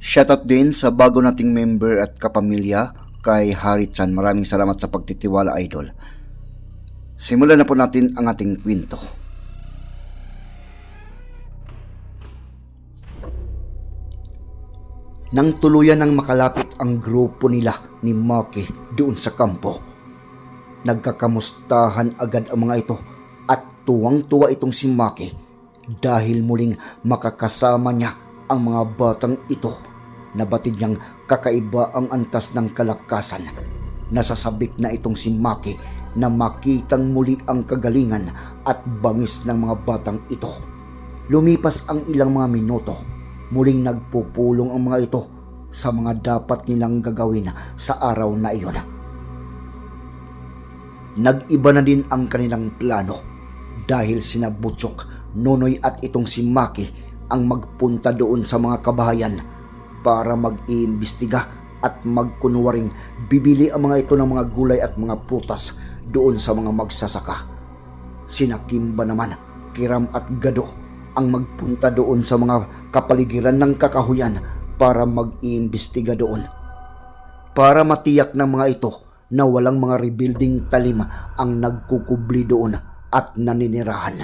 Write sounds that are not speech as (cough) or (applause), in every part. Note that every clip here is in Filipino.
Shoutout din sa bago nating member at kapamilya kay Hari Chan. Maraming salamat sa pagtitiwala idol. Simulan na po natin ang ating kwento. Nang tuluyan ng makalapit ang grupo nila ni Maki doon sa kampo, Nagkakamustahan agad ang mga ito at tuwang-tuwa itong si Maki dahil muling makakasama niya ang mga batang ito. Nabatid niyang kakaiba ang antas ng kalakasan. Nasasabik na itong si Maki na makitang muli ang kagalingan at bangis ng mga batang ito. Lumipas ang ilang mga minuto, muling nagpupulong ang mga ito sa mga dapat nilang gagawin sa araw na iyon nag-iba na din ang kanilang plano dahil sina Butchok, Nonoy at itong si Maki ang magpunta doon sa mga kabahayan para mag-iimbestiga at magkunwaring bibili ang mga ito ng mga gulay at mga prutas doon sa mga magsasaka. Sina Kimba naman, Kiram at Gado ang magpunta doon sa mga kapaligiran ng kakahuyan para mag-iimbestiga doon. Para matiyak ng mga ito na walang mga rebuilding talim ang nagkukubli doon at naninirahan.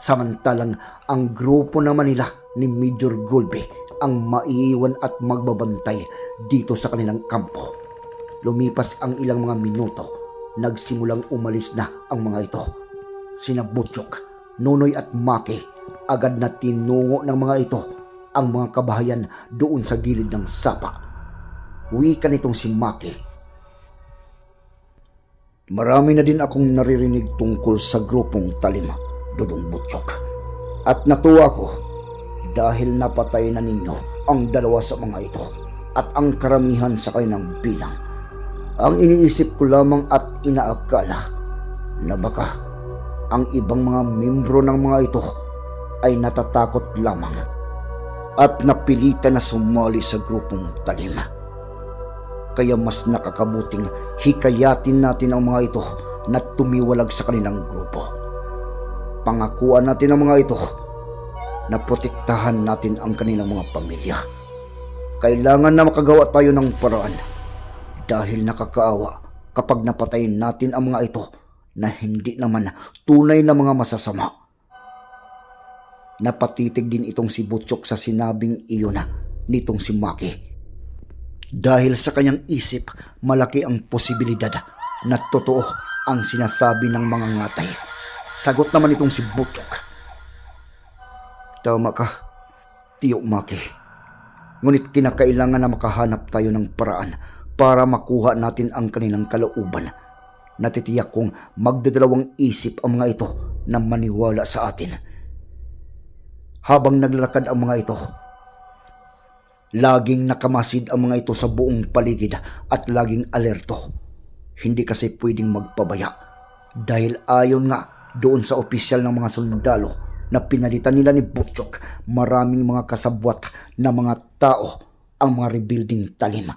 Samantalang ang grupo naman nila ni Major Gulbe ang maiiwan at magbabantay dito sa kanilang kampo. Lumipas ang ilang mga minuto, nagsimulang umalis na ang mga ito. Sina Butchok, Nonoy at Maki agad na tinungo ng mga ito ang mga kabahayan doon sa gilid ng sapa. Wika nitong si Maki Marami na din akong naririnig tungkol sa grupong Talima, Dudong Butchok. At natuwa ko dahil napatay na ninyo ang dalawa sa mga ito at ang karamihan sa kanilang bilang. Ang iniisip ko lamang at inaakala na baka ang ibang mga membro ng mga ito ay natatakot lamang at napilitan na sumali sa grupong Talima. Kaya mas nakakabuting hikayatin natin ang mga ito na tumiwalag sa kanilang grupo. Pangakuan natin ang mga ito na protektahan natin ang kanilang mga pamilya. Kailangan na makagawa tayo ng paraan dahil nakakaawa kapag napatayin natin ang mga ito na hindi naman tunay na mga masasama. Napatitig din itong si Butchok sa sinabing iyon na nitong si Maki dahil sa kanyang isip, malaki ang posibilidad na totoo ang sinasabi ng mga ngatay. Sagot naman itong si Butchok. Tama ka, Tiyo Maki. Ngunit kinakailangan na makahanap tayo ng paraan para makuha natin ang kanilang kalooban. Natitiyak kong magdadalawang isip ang mga ito na maniwala sa atin. Habang naglalakad ang mga ito, Laging nakamasid ang mga ito sa buong paligid at laging alerto. Hindi kasi pwedeng magpabaya dahil ayon nga doon sa opisyal ng mga sundalo na pinalitan nila ni Butchok maraming mga kasabwat na mga tao ang mga rebuilding talim.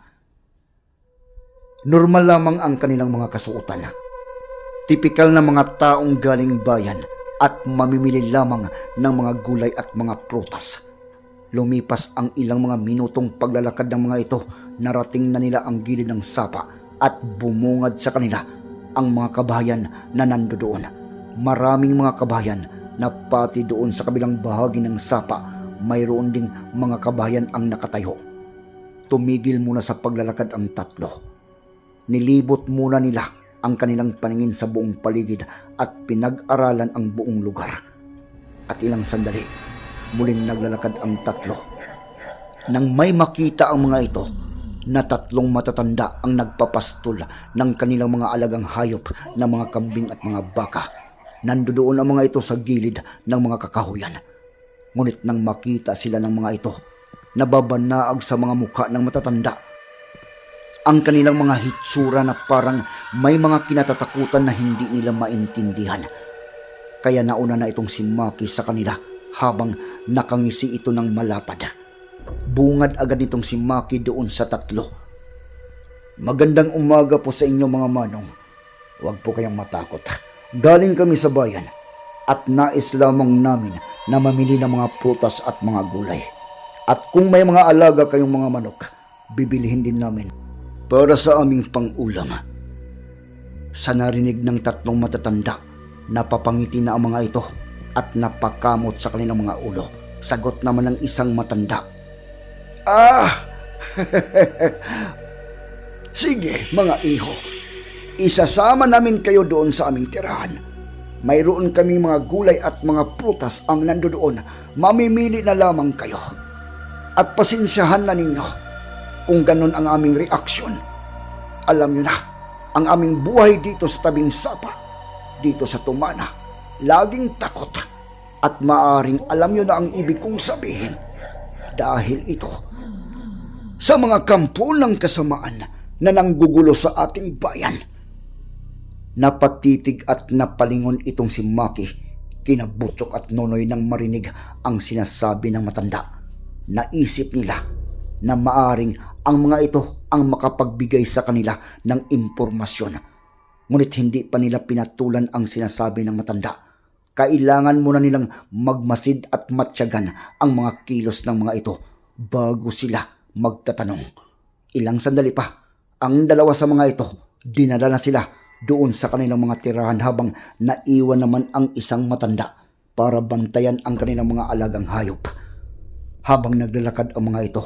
Normal lamang ang kanilang mga kasuotan. Tipikal na mga taong galing bayan at mamimili lamang ng mga gulay at mga prutas Lumipas ang ilang mga minutong paglalakad ng mga ito, narating na nila ang gilid ng sapa at bumungad sa kanila ang mga kabahayan na nandoon. Maraming mga kabahayan na pati doon sa kabilang bahagi ng sapa mayroon ding mga kabahayan ang nakatayo. tumigil muna sa paglalakad ang tatlo. Nilibot muna nila ang kanilang paningin sa buong paligid at pinag-aralan ang buong lugar. At ilang sandali, muling naglalakad ang tatlo. Nang may makita ang mga ito, na tatlong matatanda ang nagpapastol ng kanilang mga alagang hayop na mga kambing at mga baka. Nandoon ang mga ito sa gilid ng mga kakahuyan. Ngunit nang makita sila ng mga ito, nababanaag sa mga mukha ng matatanda. Ang kanilang mga hitsura na parang may mga kinatatakutan na hindi nila maintindihan. Kaya nauna na itong si Maki sa kanila habang nakangisi ito ng malapad. Bungad agad nitong si Maki doon sa tatlo. Magandang umaga po sa inyo mga manong. Huwag po kayong matakot. Galing kami sa bayan at nais lamang namin na mamili ng mga prutas at mga gulay. At kung may mga alaga kayong mga manok, bibilihin din namin para sa aming pang-ulam. Sa narinig ng tatlong matatanda, napapangiti na ang mga ito at napakamot sa kanilang mga ulo. Sagot naman ng isang matanda. Ah! (laughs) Sige, mga iho. Isasama namin kayo doon sa aming tirahan. Mayroon kaming mga gulay at mga prutas ang nandoon. Mamimili na lamang kayo. At pasensyahan na ninyo kung ganun ang aming reaksyon. Alam nyo na, ang aming buhay dito sa tabing sapa, dito sa tumana, laging takot. At maaring alam nyo na ang ibig kong sabihin. Dahil ito, sa mga kampo ng kasamaan na nanggugulo sa ating bayan. Napatitig at napalingon itong si Maki, kinabutsok at nonoy nang marinig ang sinasabi ng matanda. Naisip nila na maaring ang mga ito ang makapagbigay sa kanila ng impormasyon. Ngunit hindi pa nila pinatulan ang sinasabi ng matanda. Kailangan muna nilang magmasid at matyagan ang mga kilos ng mga ito bago sila magtatanong. Ilang sandali pa, ang dalawa sa mga ito, dinala na sila doon sa kanilang mga tirahan habang naiwan naman ang isang matanda para bantayan ang kanilang mga alagang hayop. Habang naglalakad ang mga ito,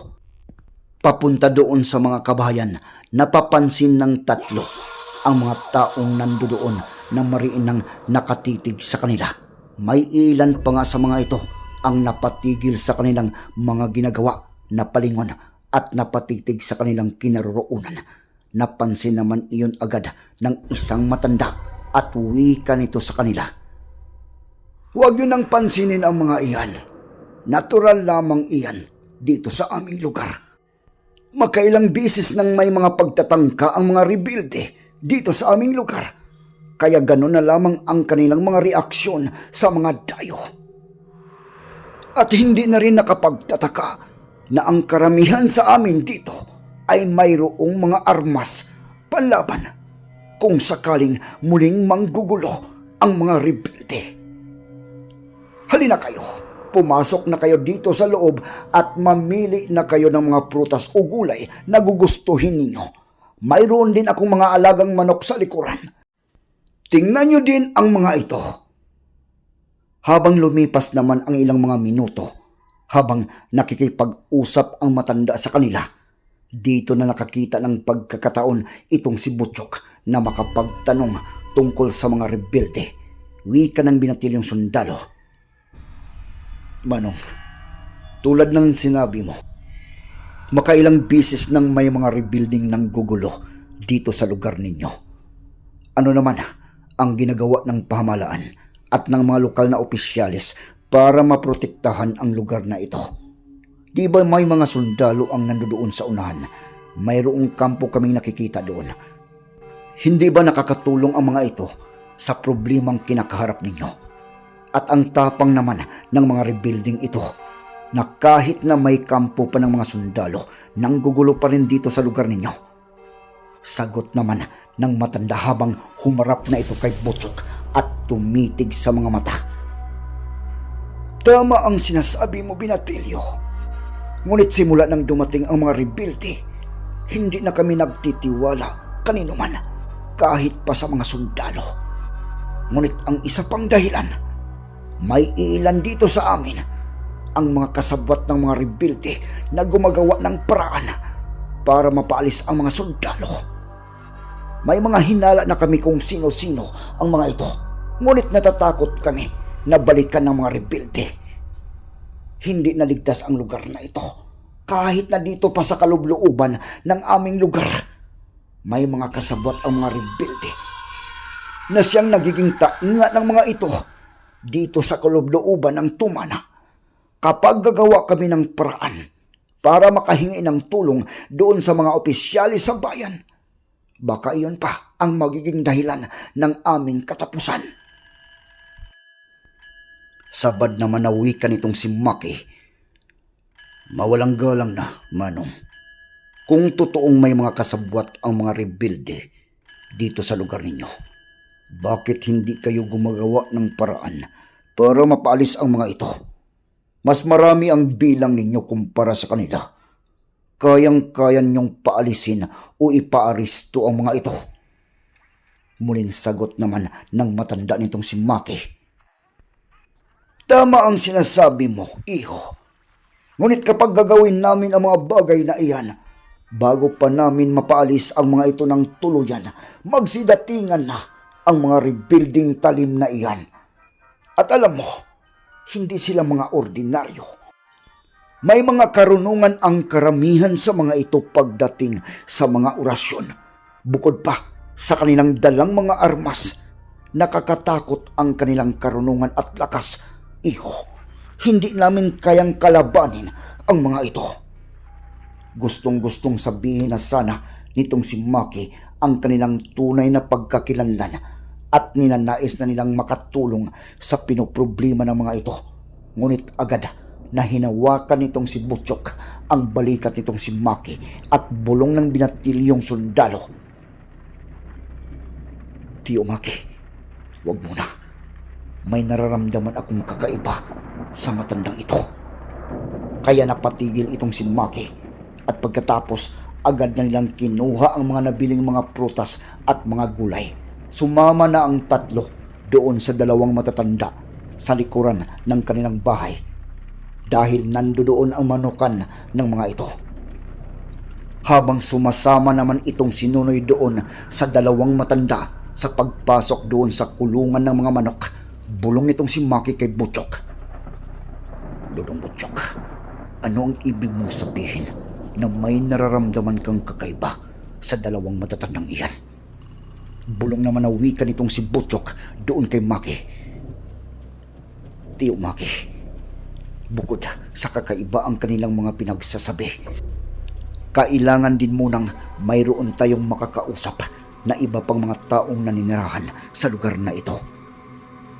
papunta doon sa mga kabayan, napapansin ng tatlo ang mga taong nandoon na mariin ng nakatitig sa kanila. May ilan pa nga sa mga ito ang napatigil sa kanilang mga ginagawa na palingon at napatitig sa kanilang kinaroroonan. Napansin naman iyon agad ng isang matanda at wika nito sa kanila. Huwag niyo nang pansinin ang mga iyan. Natural lamang iyan dito sa aming lugar. Makailang bisis nang may mga pagtatangka ang mga rebuilde dito sa aming lugar. Kaya gano'n na lamang ang kanilang mga reaksyon sa mga dayo. At hindi na rin nakapagtataka na ang karamihan sa amin dito ay mayroong mga armas panlaban kung sakaling muling manggugulo ang mga rebelde. Halina kayo, pumasok na kayo dito sa loob at mamili na kayo ng mga prutas o gulay na gugustuhin ninyo. Mayroon din akong mga alagang manok sa likuran. Tingnan nyo din ang mga ito. Habang lumipas naman ang ilang mga minuto, habang nakikipag-usap ang matanda sa kanila, dito na nakakita ng pagkakataon itong si Butchok na makapagtanong tungkol sa mga rebelde. Wika ng binatilyong sundalo. Manong, tulad ng sinabi mo, makailang bisis nang may mga rebuilding ng gugulo dito sa lugar ninyo. Ano naman ang ginagawa ng pamahalaan at ng mga lokal na opisyalis para maprotektahan ang lugar na ito? Di ba may mga sundalo ang nandoon sa unahan? Mayroong kampo kaming nakikita doon. Hindi ba nakakatulong ang mga ito sa problemang kinakaharap ninyo? At ang tapang naman ng mga rebuilding ito na kahit na may kampo pa ng mga sundalo, nanggugulo pa rin dito sa lugar ninyo. Sagot naman ng matanda habang humarap na ito kay Butchok at tumitig sa mga mata. Tama ang sinasabi mo, Binatilyo. Ngunit simula nang dumating ang mga rebelde, hindi na kami nagtitiwala kanino man, kahit pa sa mga sundalo. Ngunit ang isa pang dahilan, may ilan dito sa amin ang mga kasabwat ng mga rebelde na gumagawa ng paraan para mapaalis ang mga sundalo. May mga hinala na kami kung sino-sino ang mga ito. Ngunit natatakot kami na balikan ng mga rebelde. Hindi naligtas ang lugar na ito. Kahit na dito pa sa kalublooban ng aming lugar, may mga kasabot ang mga rebelde na siyang nagiging tainga ng mga ito dito sa kalublooban ng tumana. Kapag gagawa kami ng paraan para makahingi ng tulong doon sa mga opisyalis sa bayan, baka iyon pa ang magiging dahilan ng aming katapusan. Sabad na manawikan itong si Maki. Mawalang galang na, Manong. Kung totoong may mga kasabwat ang mga rebelde dito sa lugar ninyo, bakit hindi kayo gumagawa ng paraan para mapaalis ang mga ito? Mas marami ang bilang ninyo kumpara sa kanila. Kayang-kaya niyong paalisin o ipaaristo ang mga ito. Muling sagot naman ng matanda nitong si Maki. Tama ang sinasabi mo, iho. Ngunit kapag gagawin namin ang mga bagay na iyan, bago pa namin mapaalis ang mga ito ng tuluyan, magsidatingan na ang mga rebuilding talim na iyan. At alam mo, hindi sila mga ordinaryo. May mga karunungan ang karamihan sa mga ito pagdating sa mga orasyon. Bukod pa sa kanilang dalang mga armas, nakakatakot ang kanilang karunungan at lakas. Iho, hindi namin kayang kalabanin ang mga ito. Gustong-gustong sabihin na sana nitong si Maki ang kanilang tunay na pagkakilanlan at ninanais na nilang makatulong sa pinoproblema ng mga ito. Ngunit agad na hinawakan nitong si Butchok ang balikat nitong si Maki at bulong ng binatilyong sundalo. Tiyo Maki, wag muna. May nararamdaman akong kakaiba sa matandang ito. Kaya napatigil itong si Maki at pagkatapos agad na nilang kinuha ang mga nabiling mga prutas at mga gulay. Sumama na ang tatlo doon sa dalawang matatanda sa likuran ng kanilang bahay dahil nandoon ang manukan ng mga ito. Habang sumasama naman itong sinunoy doon sa dalawang matanda sa pagpasok doon sa kulungan ng mga manok, bulong nitong si Maki kay Butchok. Dudong Butchok, ano ang ibig mong sabihin na may nararamdaman kang kakaiba sa dalawang matatandang iyan? Bulong naman na wika nitong si Butchok doon kay Maki. Tiyo Maki, bukod sa kakaiba ang kanilang mga pinagsasabi, kailangan din munang mayroon tayong makakausap na iba pang mga taong naninirahan sa lugar na ito.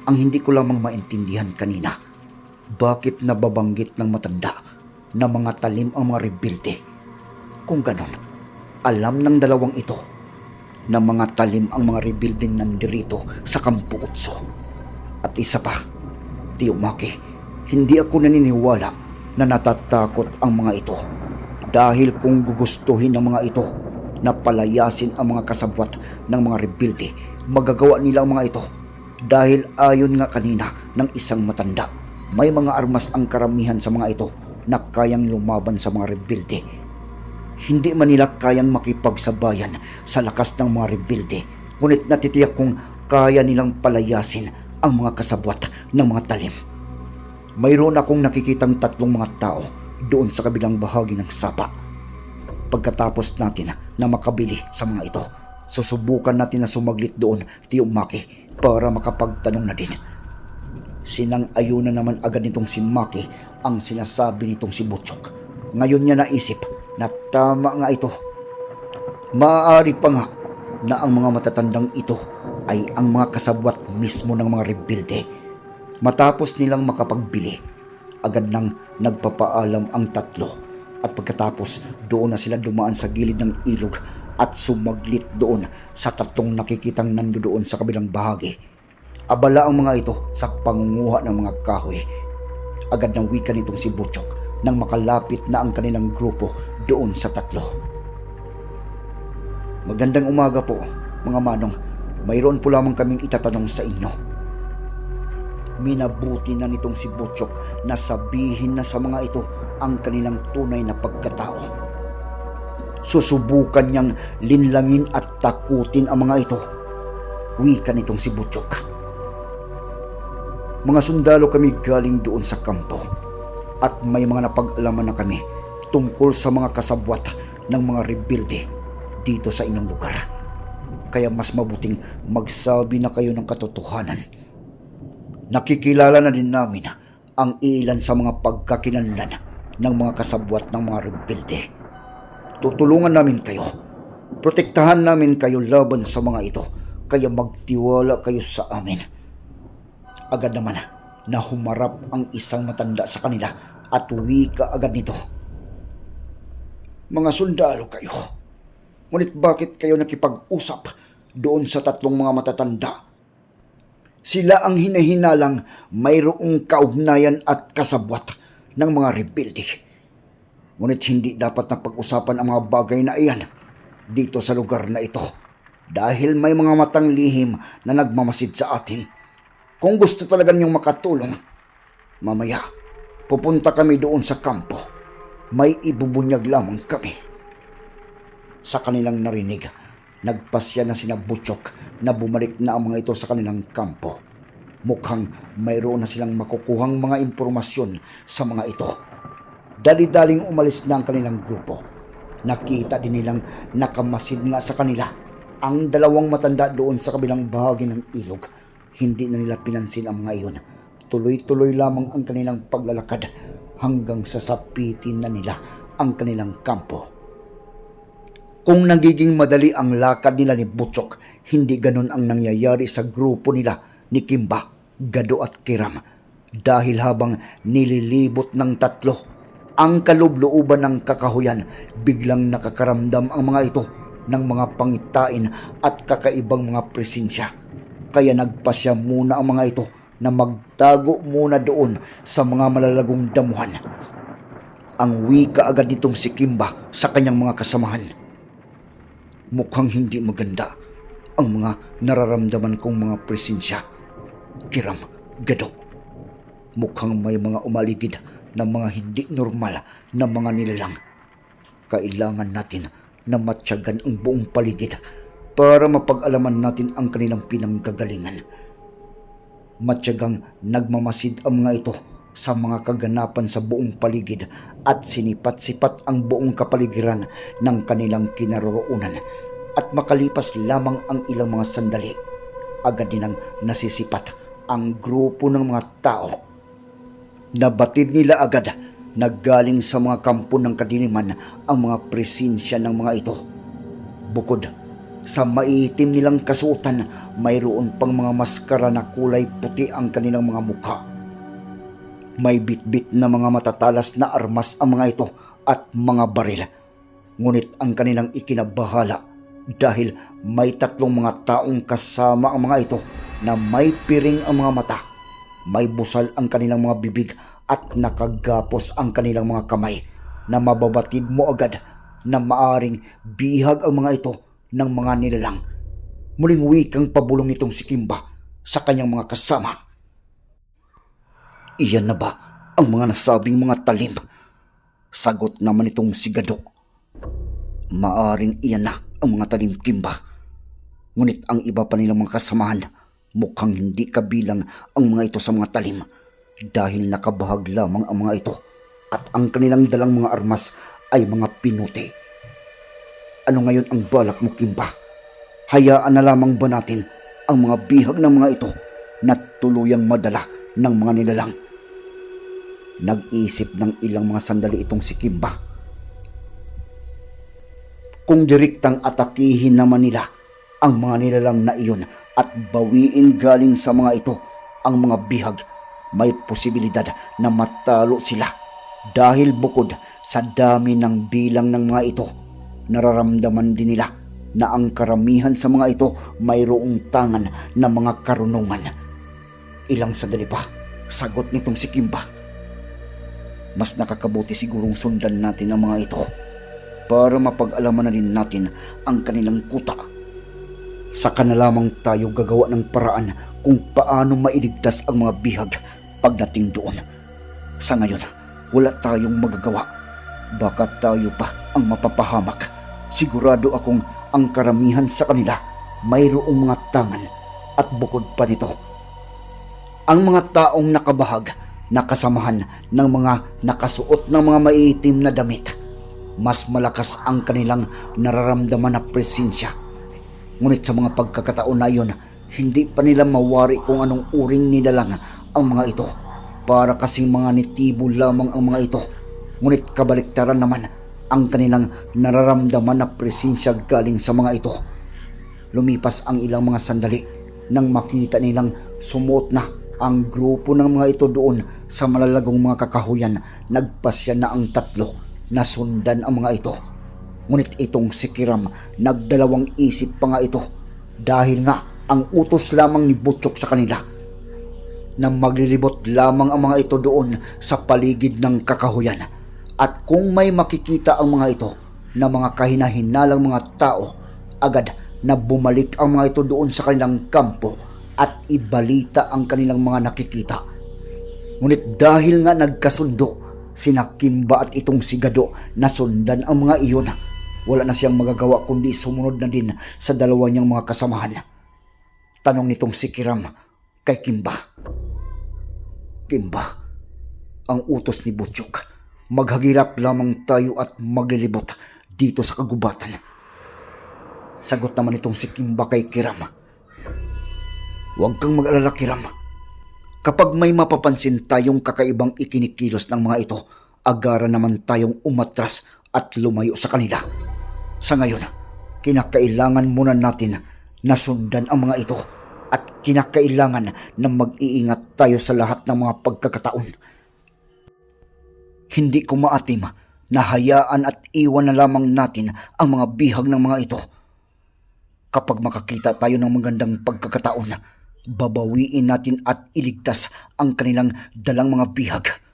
Ang hindi ko lamang maintindihan kanina, bakit nababanggit ng matanda na mga talim ang mga rebelde? Kung ganon, alam ng dalawang ito na mga talim ang mga rebuilding nandirito sa Kampo Utso. At isa pa, Tiyo Maki, hindi ako naniniwala na natatakot ang mga ito. Dahil kung gugustuhin ng mga ito na palayasin ang mga kasabwat ng mga rebelde, magagawa nila ang mga ito. Dahil ayon nga kanina ng isang matanda, may mga armas ang karamihan sa mga ito na kayang lumaban sa mga rebelde hindi man nila kayang makipagsabayan sa lakas ng mga rebelde. Ngunit natitiyak kong kaya nilang palayasin ang mga kasabwat ng mga talim. Mayroon akong nakikitang tatlong mga tao doon sa kabilang bahagi ng sapa. Pagkatapos natin na makabili sa mga ito, susubukan natin na sumaglit doon, Tiyong Maki, para makapagtanong na din. Sinang ayunan naman agad nitong si Maki ang sinasabi nitong si Butchok. Ngayon niya naisip na tama nga ito. Maaari pa nga na ang mga matatandang ito ay ang mga kasabwat mismo ng mga rebelde. Matapos nilang makapagbili, agad nang nagpapaalam ang tatlo at pagkatapos doon na sila dumaan sa gilid ng ilog at sumaglit doon sa tatlong nakikitang nandoon sa kabilang bahagi. Abala ang mga ito sa pangunguha ng mga kahoy. Agad ng wika nitong si Butchok nang makalapit na ang kanilang grupo doon sa tatlo. Magandang umaga po, mga manong. Mayroon po lamang kaming itatanong sa inyo. Minabuti na nitong si Butchok na sabihin na sa mga ito ang kanilang tunay na pagkatao. Susubukan niyang linlangin at takutin ang mga ito. Wika nitong si Butchok. Mga sundalo kami galing doon sa kampo at may mga napag-alaman na kami tungkol sa mga kasabwat ng mga rebelde dito sa inyong lugar. Kaya mas mabuting magsabi na kayo ng katotohanan. Nakikilala na din namin ang ilan sa mga pagkakinanlan ng mga kasabwat ng mga rebelde. Tutulungan namin kayo. Protektahan namin kayo laban sa mga ito. Kaya magtiwala kayo sa amin. Agad naman na humarap ang isang matanda sa kanila at wika agad nito. Mga sundalo kayo. Ngunit bakit kayo nakipag-usap doon sa tatlong mga matatanda? Sila ang hinahinalang mayroong kaugnayan at kasabwat ng mga rebelde. Ngunit hindi dapat na pag-usapan ang mga bagay na iyan dito sa lugar na ito dahil may mga matang lihim na nagmamasid sa atin. Kung gusto talaga niyong makatulong, mamaya pupunta kami doon sa kampo. May ibubunyag lamang kami. Sa kanilang narinig, nagpasya na sina Butchok na bumalik na ang mga ito sa kanilang kampo. Mukhang mayroon na silang makukuhang mga impormasyon sa mga ito. Dali-daling umalis na ang kanilang grupo. Nakita din nilang nakamasid nga sa kanila ang dalawang matanda doon sa kabilang bahagi ng ilog. Hindi na nila pinansin ang mga iyon. Tuloy-tuloy lamang ang kanilang paglalakad hanggang sa sapitin na nila ang kanilang kampo. Kung nagiging madali ang lakad nila ni Butchok, hindi ganon ang nangyayari sa grupo nila ni Kimba, Gado at Kiram. Dahil habang nililibot ng tatlo, ang kalublooban ng kakahuyan, biglang nakakaramdam ang mga ito ng mga pangitain at kakaibang mga presensya. Kaya nagpasya muna ang mga ito na magtago muna doon sa mga malalagong damuhan. Ang wika agad nitong si Kimba sa kanyang mga kasamahan. Mukhang hindi maganda ang mga nararamdaman kong mga presensya. Kiram, gado. Mukhang may mga umaligid na mga hindi normal na mga nilalang. Kailangan natin na matyagan ang buong paligid para mapag-alaman natin ang kanilang pinanggagalingan. Matyagang nagmamasid ang mga ito sa mga kaganapan sa buong paligid at sinipat-sipat ang buong kapaligiran ng kanilang kinaroroonan at makalipas lamang ang ilang mga sandali, agad nilang nasisipat ang grupo ng mga tao. Nabatid nila agad na galing sa mga kampo ng kadiliman ang mga presensya ng mga ito. Bukod sa maitim nilang kasuotan, mayroon pang mga maskara na kulay puti ang kanilang mga mukha. May bitbit na mga matatalas na armas ang mga ito at mga baril. Ngunit ang kanilang ikinabahala dahil may tatlong mga taong kasama ang mga ito na may piring ang mga mata, may busal ang kanilang mga bibig at nakagapos ang kanilang mga kamay na mababatid mo agad na maaring bihag ang mga ito ng mga nilalang. Muling wikang pabulong nitong si Kimba sa kanyang mga kasama. Iyan na ba ang mga nasabing mga talim? Sagot naman itong si Gado. Maaring iyan na ang mga talim Kimba. Ngunit ang iba pa nilang mga kasamahan, mukhang hindi kabilang ang mga ito sa mga talim dahil nakabahag lamang ang mga ito at ang kanilang dalang mga armas ay mga pinuti. Ano ngayon ang balak mo, Kimba? Hayaan na lamang ba natin ang mga bihag ng mga ito na tuluyang madala ng mga nilalang? Nag-isip ng ilang mga sandali itong si Kimba. Kung direktang atakihin naman nila ang mga nilalang na iyon at bawiin galing sa mga ito ang mga bihag, may posibilidad na matalo sila dahil bukod sa dami ng bilang ng mga ito, nararamdaman din nila na ang karamihan sa mga ito mayroong tangan na mga karunungan. Ilang sandali pa, sagot nitong si Kimba. Mas nakakabuti sigurong sundan natin ang mga ito para mapag-alaman na din natin ang kanilang kuta. Saka na lamang tayo gagawa ng paraan kung paano mailigtas ang mga bihag pagdating doon. Sa ngayon, wala tayong magagawa. Baka tayo pa ang mapapahamak Sigurado akong ang karamihan sa kanila mayroong mga tangan at bukod pa nito. Ang mga taong nakabahag na kasamahan ng mga nakasuot ng mga maiitim na damit, mas malakas ang kanilang nararamdaman na presensya. Ngunit sa mga pagkakataon na iyon, hindi pa nila mawari kung anong uring nilalang ang mga ito. Para kasing mga nitibo lamang ang mga ito. Ngunit kabaliktaran naman ang kanilang nararamdaman na presensya galing sa mga ito. Lumipas ang ilang mga sandali nang makita nilang sumuot na ang grupo ng mga ito doon sa malalagong mga kakahuyan. Nagpasya na ang tatlo na sundan ang mga ito. Ngunit itong si Kiram nagdalawang isip pa nga ito dahil nga ang utos lamang ni Butchok sa kanila na maglilibot lamang ang mga ito doon sa paligid ng kakahuyan. At kung may makikita ang mga ito na mga kahinahinalang mga tao, agad na bumalik ang mga ito doon sa kanilang kampo at ibalita ang kanilang mga nakikita. Ngunit dahil nga nagkasundo, sina Kimba at itong si Gado na sundan ang mga iyon, wala na siyang magagawa kundi sumunod na din sa dalawa niyang mga kasamahan. Tanong nitong si Kiram kay Kimba. Kimba, ang utos ni Butchok, maghagilap lamang tayo at maglilibot dito sa kagubatan. Sagot naman itong si Kimba kay Kiram. Huwag kang mag-alala, Kiram. Kapag may mapapansin tayong kakaibang ikinikilos ng mga ito, agara naman tayong umatras at lumayo sa kanila. Sa ngayon, kinakailangan muna natin na sundan ang mga ito at kinakailangan na mag-iingat tayo sa lahat ng mga pagkakataon. Hindi ko maatim na hayaan at iwan na lamang natin ang mga bihag ng mga ito. Kapag makakita tayo ng magandang pagkakataon, babawiin natin at iligtas ang kanilang dalang mga bihag.